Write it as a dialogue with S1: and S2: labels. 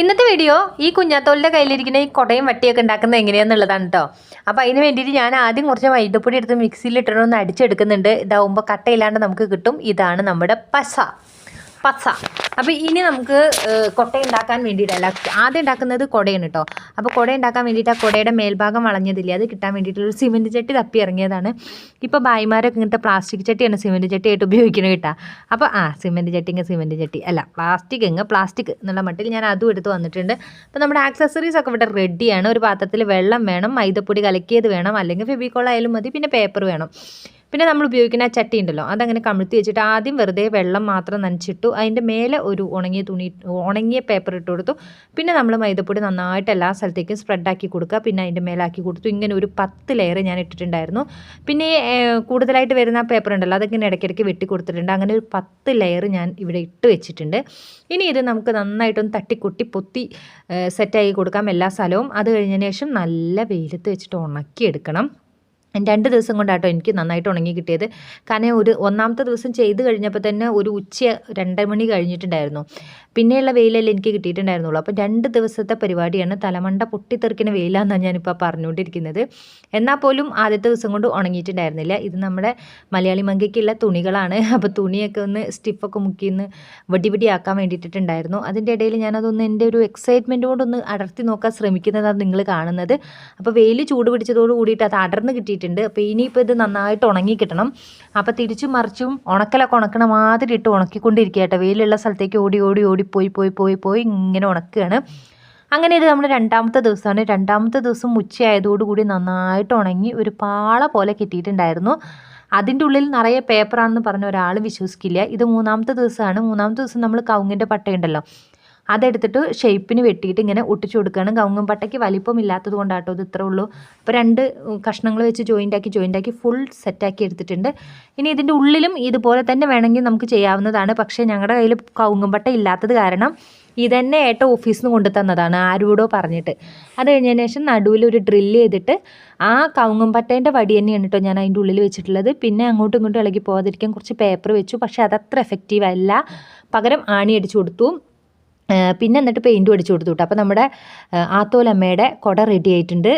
S1: ഇന്നത്തെ വീഡിയോ ഈ കുഞ്ഞാത്തോലിന്റെ കയ്യിലിരിക്കുന്ന ഈ കൊടയും വട്ടിയൊക്കെ ഉണ്ടാക്കുന്നത് എങ്ങനെയാണെന്നുള്ളതാണ് കേട്ടോ അപ്പോൾ അതിന് വേണ്ടിയിട്ട് ഞാൻ ആദ്യം കുറച്ച് മൈദപ്പൊടി എടുത്ത് മിക്സിയിൽ ഇട്ടിട്ടൊന്ന് അടിച്ചെടുക്കുന്നുണ്ട്. ഇതാവുമ്പോൾ കട്ടയില്ലാണ്ട് നമുക്ക് കിട്ടും. ഇതാണ് നമ്മുടെ പസ. പസ അപ്പോൾ ഇനി നമുക്ക് കൊട്ട ഉണ്ടാക്കാൻ വേണ്ടിയിട്ടല്ല. ആദ്യം ഉണ്ടാക്കുന്നത് കുടയാണ് കേട്ടോ അപ്പോൾ കുട ഉണ്ടാക്കാൻ വേണ്ടിയിട്ട് ആ കുടയുടെ മേൽഭാഗം വളഞ്ഞതില്ലേ അത് കിട്ടാൻ വേണ്ടിയിട്ടുള്ള ഒരു സിമെന്റ് ചട്ടി തപ്പി ഇറങ്ങിയതാണ്. ഇപ്പോൾ ഭായിമാരൊക്കെ ഇങ്ങനത്തെ പ്ലാസ്റ്റിക് ചട്ടിയാണ് സിമെന്റ് ചട്ടി ആയിട്ട് ഉപയോഗിക്കുന്നത് കേട്ടോ. അപ്പോൾ ആ സിമെന്റ് ചട്ടി ഇങ്ങനെ സിമെന്റ് ചട്ടി. അല്ല പ്ലാസ്റ്റിക് ഇങ്ങ് പ്ലാസ്റ്റിക് എന്നുള്ള മട്ടിൽ ഞാൻ അതും എടുത്ത് വന്നിട്ടുണ്ട്. അപ്പോൾ നമ്മുടെ ആക്സസറീസ് ഒക്കെ ഇവിടെ റെഡിയാണ് ഒരു പാത്രത്തിൽ വെള്ളം വേണം മൈദപ്പൊടി കലക്കിയത് വേണം അല്ലെങ്കിൽ ഫെബിക്കോൾ ആയാലും മതി പിന്നെ പേപ്പർ വേണം. പിന്നെ നമ്മൾ ഉപയോഗിക്കുന്ന ആ ചട്ടി ഉണ്ടല്ലോ അതങ്ങനെ കമിഴ്ത്തി വെച്ചിട്ട് ആദ്യം വെറുതെ വെള്ളം മാത്രം നനച്ചിട്ടു അതിന്റെ മേലെ ഒരു ഉണങ്ങിയ തുണി ഉണങ്ങിയ പേപ്പർ ഇട്ട് കൊടുത്തു. പിന്നെ നമ്മൾ മൈദപ്പൊടി നന്നായിട്ട് എല്ലാ സ്ഥലത്തേക്കും സ്പ്രെഡാക്കി കൊടുക്കുക. പിന്നെ അതിന്റെ മേലാക്കി കൊടുത്തു. ഇങ്ങനെ ഒരു പത്ത് ലെയർ ഞാൻ ഇട്ടിട്ടുണ്ടായിരുന്നു. പിന്നെ കൂടുതലായിട്ട് വരുന്ന ആ പേപ്പർ ഉണ്ടല്ലോ അതൊക്കെ ഇടയ്ക്കിടയ്ക്ക് വെട്ടി കൊടുത്തിട്ടുണ്ട്. അങ്ങനെ ഒരു പത്ത് ലെയർ ഞാൻ ഇവിടെ ഇട്ട് വെച്ചിട്ടുണ്ട്. ഇനി ഇത് നമുക്ക് നന്നായിട്ടൊന്ന് തട്ടിക്കുട്ടി പൊത്തി സെറ്റാക്കി കൊടുക്കാം എല്ലാ സ്ഥലവും. അത് കഴിഞ്ഞതിന് ശേഷം നല്ല വെയിലത്ത് വെച്ചിട്ട് ഉണക്കിയെടുക്കണം. രണ്ട് ദിവസം കൊണ്ടാട്ടോ എനിക്ക് നന്നായിട്ട് ഉണങ്ങി കിട്ടിയത്. കാരണം ഒരു ഒന്നാമത്തെ ദിവസം ചെയ്ത് കഴിഞ്ഞപ്പോൾ തന്നെ ഒരു ഉച്ച രണ്ടര മണി കഴിഞ്ഞിട്ടുണ്ടായിരുന്നു. പിന്നെയുള്ള വെയിലല്ലേ എനിക്ക് കിട്ടിയിട്ടുണ്ടായിരുന്നുള്ളൂ. അപ്പോൾ രണ്ട് ദിവസത്തെ പരിപാടിയാണ് തലമണ്ട പൊട്ടിത്തെറിക്കുന്ന വെയിലാണെന്നാണ് ഞാനിപ്പോൾ പറഞ്ഞുകൊണ്ടിരിക്കുന്നത്. എന്നാൽ പോലും ആദ്യത്തെ ദിവസം കൊണ്ട് ഉണങ്ങിയിട്ടുണ്ടായിരുന്നില്ല. ഇത് നമ്മുടെ മലയാളി മങ്കയ്ക്കുള്ള തുണികളാണ്. അപ്പോൾ തുണിയൊക്കെ ഒന്ന് സ്റ്റിഫൊക്കെ മുക്കി ഒന്ന് വടി വടിയാക്കാൻ വേണ്ടിയിട്ടുണ്ടായിരുന്നു അതിന്റെ ഇടയിൽ ഞാനതൊന്ന് എന്റെ ഒരു എക്സൈറ്റ്മെന്റ് കൊണ്ടൊന്ന് അടർത്തി നോക്കാൻ ശ്രമിക്കുന്നതാണ് നിങ്ങൾ കാണുന്നത്. അപ്പോൾ വെയിൽ ചൂട് പിടിച്ചതോട് കൂടിയിട്ട് അത് അടർന്ന് കിട്ടിയിട്ടുണ്ട്. അപ്പോൾ ഇനിയിപ്പോൾ ഇത് നന്നായിട്ട് ഉണങ്ങി കിട്ടണം. അപ്പോൾ തിരിച്ചും മറിച്ചും ഉണക്കലൊക്കെ ഉണക്കണ മാതിരി ഇട്ട് ഉണക്കിക്കൊണ്ടിരിക്കുക കേട്ടോ. വെയിലുള്ള സ്ഥലത്തേക്ക് ഓടി ഓടി ഓടി പോയി പോയി പോയി പോയി ഇങ്ങനെ ഉണക്കുകയാണ്. അങ്ങനെ ഇത് നമ്മൾ രണ്ടാമത്തെ ദിവസമാണ്. രണ്ടാമത്തെ ദിവസം ഉച്ചയായതോടുകൂടി നന്നായിട്ട് ഉണങ്ങി ഒരു പാള പോലെ കിട്ടിയിട്ടുണ്ടായിരുന്നു. അതിന്റെ ഉള്ളിൽ നിറയെ പേപ്പറാണെന്ന് പറഞ്ഞ ഒരാൾ വിശ്വസിക്കില്ല. ഇത് മൂന്നാമത്തെ ദിവസമാണ്. മൂന്നാമത്തെ ദിവസം നമ്മൾ കവുങ്ങിന്റെ പട്ടയുണ്ടല്ലോ. അതെടുത്തിട്ട് ഷേപ്പിന് വെട്ടിയിട്ട് ഇങ്ങനെ ഒട്ടിച്ചു കൊടുക്കുകയാണ്. കവുങ്ങും പട്ടയ്ക്ക് വലിപ്പം ഇല്ലാത്തത് കൊണ്ടാട്ടോ ഇത് ഉള്ളൂ. അപ്പോൾ രണ്ട് കഷ്ണങ്ങൾ വെച്ച് ജോയിന്റ് ആക്കി ജോയിന്റ് ആക്കി ഫുൾ സെറ്റാക്കി എടുത്തിട്ടുണ്ട്. ഇനി ഇതിന്റെ ഉള്ളിലും ഇതുപോലെ തന്നെ വേണമെങ്കിൽ നമുക്ക് ചെയ്യാവുന്നതാണ്. പക്ഷേ ഞങ്ങളുടെ കയ്യിൽ കവുങ്ങും പട്ട ഇല്ലാത്തത് കാരണം ഇതന്നെ ഏട്ട ഓഫീസിൽ നിന്ന് കൊണ്ടു തന്നതാണ് ആരോടോ പറഞ്ഞിട്ട്. അത് കഴിഞ്ഞതിന് ശേഷം നടുവിൽ ഒരു ഡ്രില്ല് ചെയ്തിട്ട് ആ കവുങ്ങും പട്ടേന്റെ വടി തന്നെയാണ് കേട്ടോ ഞാൻ അതിന്റെ ഉള്ളിൽ വെച്ചിട്ടുള്ളത്. പിന്നെ അങ്ങോട്ടും ഇങ്ങോട്ടും ഇളകി പോകാതിരിക്കാൻ കുറച്ച് പേപ്പർ വെച്ചു. പക്ഷേ അതത്ര എഫക്റ്റീവ് അല്ല. പകരം ആണി അടിച്ചു കൊടുത്തു. പിന്നെ എന്നിട്ട് പെയിന്റും അടിച്ചു കൊടുത്തു കേട്ടോ അപ്പോൾ നമ്മുടെ ആത്തോലമ്മയുടെ കുട റെഡി ആയിട്ടുണ്ട്.